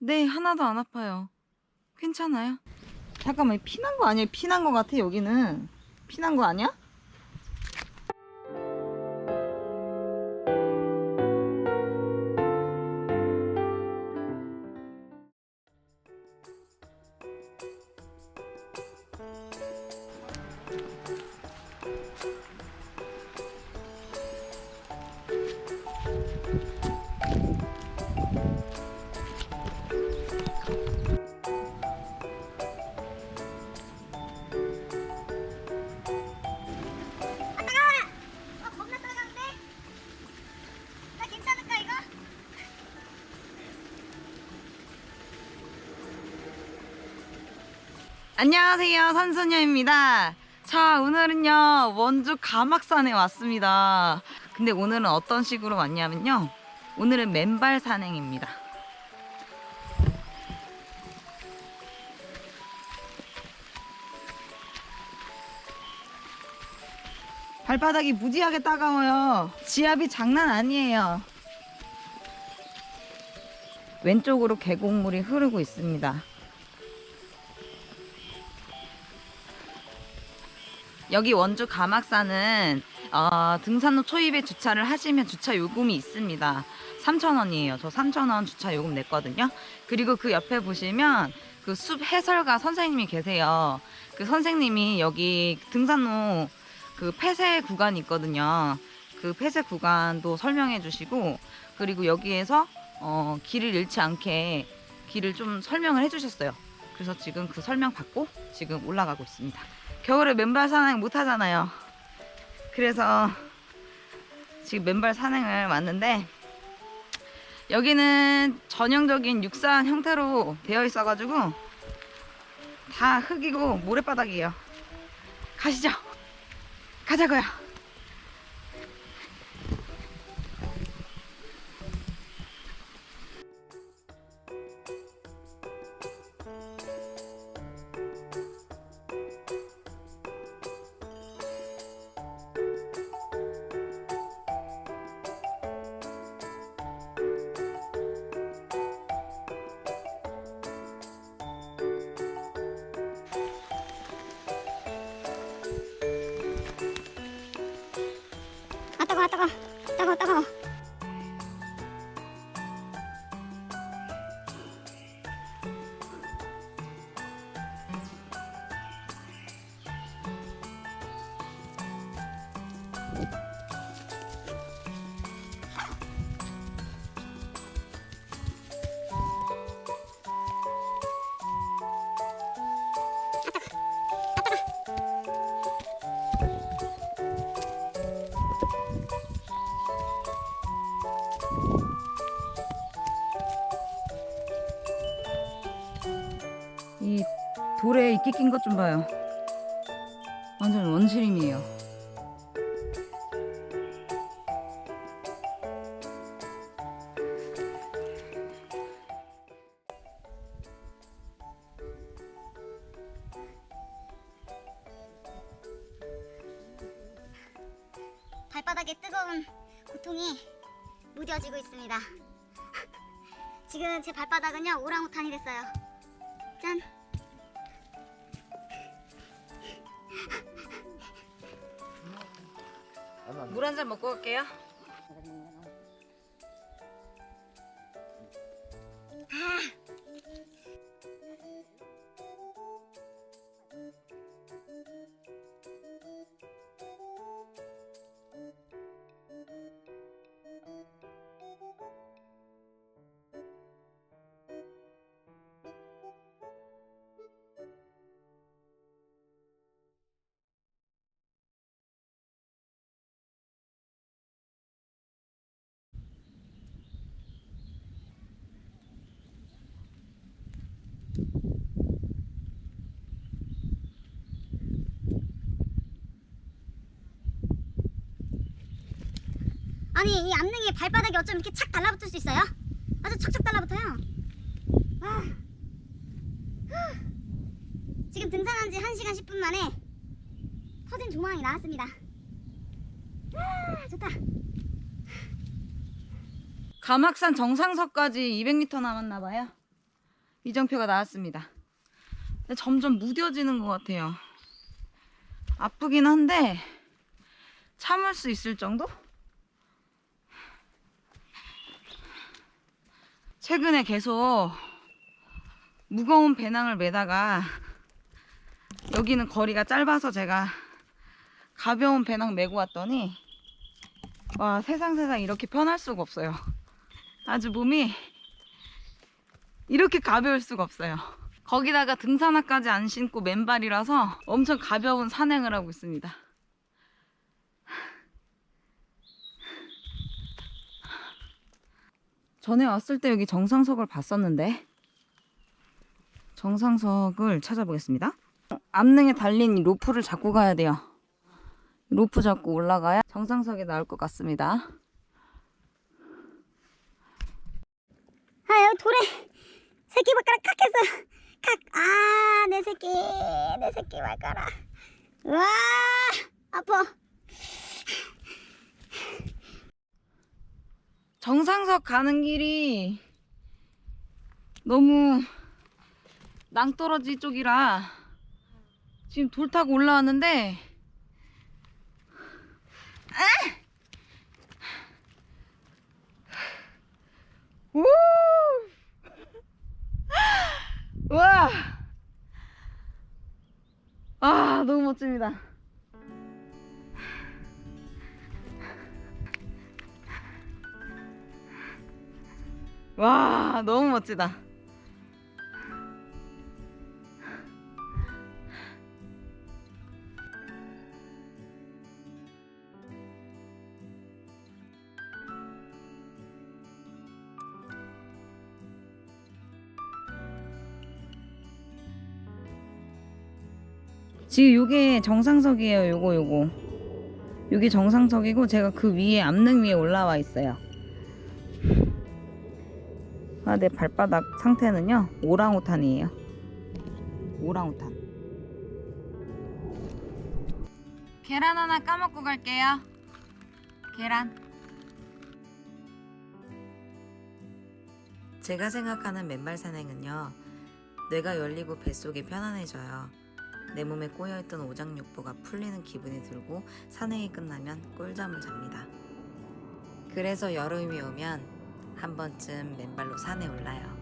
네, 하나도 안 아파요. 괜찮아요. 잠깐만, 피난 거 아니에요? 피난 거 같아, 여기는. 피난 거 아니야? 안녕하세요, 선소녀입니다. 자, 오늘은요, 원주 가막산에 왔습니다. 근데 오늘은 어떤 식으로 왔냐면요. 오늘은 맨발 산행입니다. 발바닥이 무지하게 따가워요. 지압이 장난 아니에요. 왼쪽으로 계곡물이 흐르고 있습니다. 여기 원주 가막산은 어, 등산로 초입에 주차를 하시면 주차 요금이 있습니다. 3,000원이에요. 저 3,000원 주차 요금 냈거든요. 그리고 그 옆에 보시면 그 숲 해설가 선생님이 계세요. 그 선생님이 여기 등산로 그 폐쇄 구간이 있거든요. 그 폐쇄 구간도 설명해 주시고 그리고 여기에서 어, 길을 잃지 않게 길을 좀 설명을 해 주셨어요. 그래서 지금 그 설명 받고 지금 올라가고 있습니다. 겨울에 맨발 산행 못 하잖아요. 그래서 지금 맨발 산행을 왔는데 여기는 전형적인 육산 형태로 되어 있어가지고 다 흙이고 모래바닥이에요. 가시죠. 가자고요. 이 돌에 이끼 낀 것 좀 봐요. 완전 원시림이에요. 발바닥에 뜨거운 고통이 무뎌지고 있습니다 지금 제 발바닥은요 오랑우탄이 됐어요 짠 물 한 잔 먹고 갈게요. 아니 이 암릉이 발바닥에 어쩜 이렇게 착 달라붙을 수 있어요? 아주 척척 달라붙어요. 아. 후. 지금 등산한 지 1시간 10분 만에 터진 조망이 나왔습니다. 아, 좋다. 가막산 정상서까지 200m 남았나 봐요. 이정표가 나왔습니다. 점점 무뎌지는 것 같아요. 아프긴 한데 참을 수 있을 정도? 최근에 계속 무거운 배낭을 메다가 여기는 거리가 짧아서 제가 가벼운 배낭 메고 왔더니 와 세상 세상 이렇게 편할 수가 없어요. 아주 몸이 이렇게 가벼울 수가 없어요. 거기다가 등산화까지 안 신고 맨발이라서 엄청 가벼운 산행을 하고 있습니다. 전에 왔을 때 여기 정상석을 봤었는데 정상석을 찾아보겠습니다. 암릉에 달린 이 로프를 잡고 가야 돼요. 로프 잡고 올라가야 정상석에 나올 것 같습니다. 아 여기 돌에 새끼 발가락 칵 했어 칵 아 내 새끼 내 새끼 발가락 와 아파 정상석 가는 길이 너무 낭떠러지 쪽이라 지금 돌 타고 올라왔는데 우! 와! 아, 너무 멋집니다. 와, 너무 멋지다. 지금 요게 정상석이에요. 요거 요거. 요게 정상석이고 제가 그 위에 암릉 위에 올라와 있어요. 아, 내 발바닥 상태는요. 오랑우탄이에요. 오랑우탄. 계란 하나 까먹고 갈게요. 계란. 제가 생각하는 맨발 산행은요. 뇌가 열리고 뱃속이 편안해져요. 내 몸에 꼬여있던 오장육부가 풀리는 기분이 들고 산행이 끝나면 꿀잠을 잡니다. 그래서 여름이 오면 한 번쯤 맨발로 산에 올라요.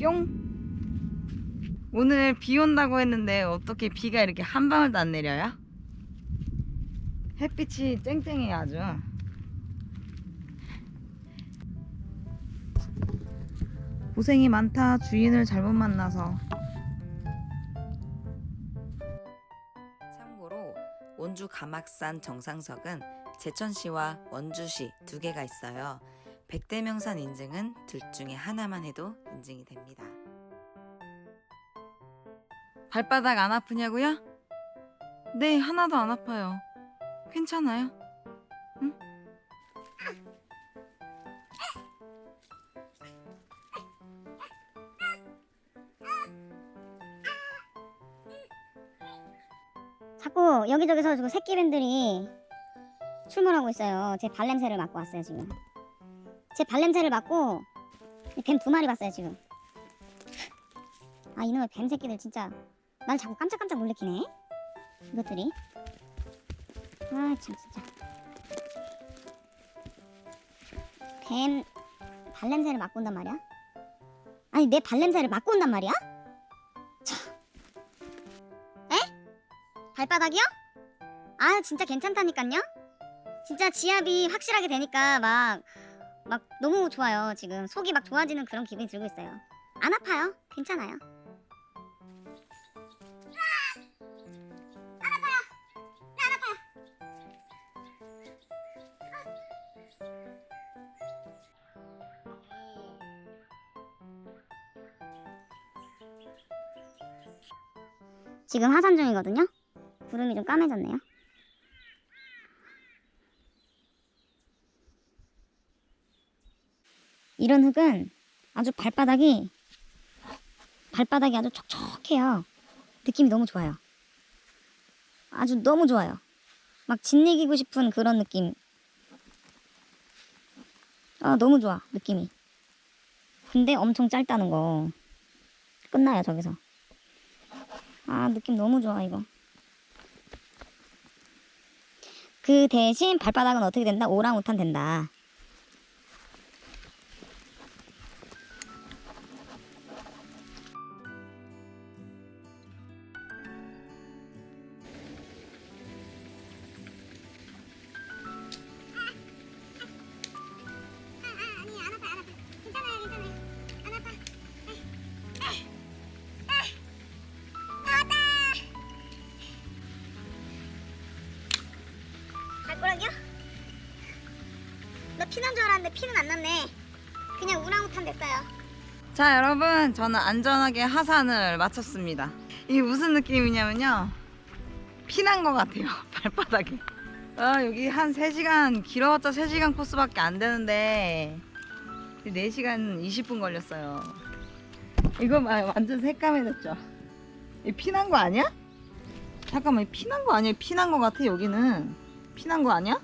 뿅. 오늘 비 온다고 했는데 어떻게 비가 이렇게 한 방울도 안 내려요? 햇빛이 쨍쨍해요 아주. 고생이 많다 주인을 잘못 만나서. 참고로 원주 가막산 정상석은 제천시와 원주시 두 개가 있어요. 백대명산 인증은 둘 중에 하나만 해도 인증이 됩니다. 발바닥 안 아프냐고요? 네 하나도 안 아파요. 괜찮아요. 자꾸 여기저기서 지금 새끼 뱀들이 출몰하고 있어요. 제 발냄새를 맡고 왔어요 지금. 제 발냄새를 맡고 뱀 두 마리 봤어요 지금. 아 이놈의 뱀 새끼들 진짜. 날 자꾸 깜짝깜짝 놀래키네. 이것들이. 아 참 진짜. 뱀 발냄새를 맡고 온단 말이야? 아니 내 발냄새를 맡고 온단 말이야 발바닥이요? 아 진짜 괜찮다니까요? 진짜 지압이 확실하게 되니까 막 막 너무 좋아요. 지금 속이 막 좋아지는 그런 기분이 들고 있어요. 안 아파요? 괜찮아요. 지금 하산 중이거든요. 구름이 좀 까매졌네요. 이런 흙은 아주 발바닥이 발바닥이 아주 촉촉해요. 느낌이 너무 좋아요. 아주 너무 좋아요. 막 짓이기고 싶은 그런 느낌. 아, 너무 좋아, 느낌이. 근데 엄청 짧다는 거. 끝나요, 저기서. 아, 느낌 너무 좋아, 이거. 그 대신 발바닥은 어떻게 된다? 오랑우탄 된다. 발가락이야? 나 피난 줄 알았는데 피는 안 났네. 그냥 우랑우탄 됐어요. 자 여러분 저는 안전하게 하산을 마쳤습니다 이게 무슨 느낌이냐면요 피난 것 같아요 발바닥에 아 여기 한 3시간 길어봤자 3시간 코스밖에 안 되는데 4시간 20분 걸렸어요 이거 봐 완전 새까매졌죠 이 피난 거 아니야? 잠깐만 이 피난 거 아니야 피난 거 같아 여기는 피난 거 아니야?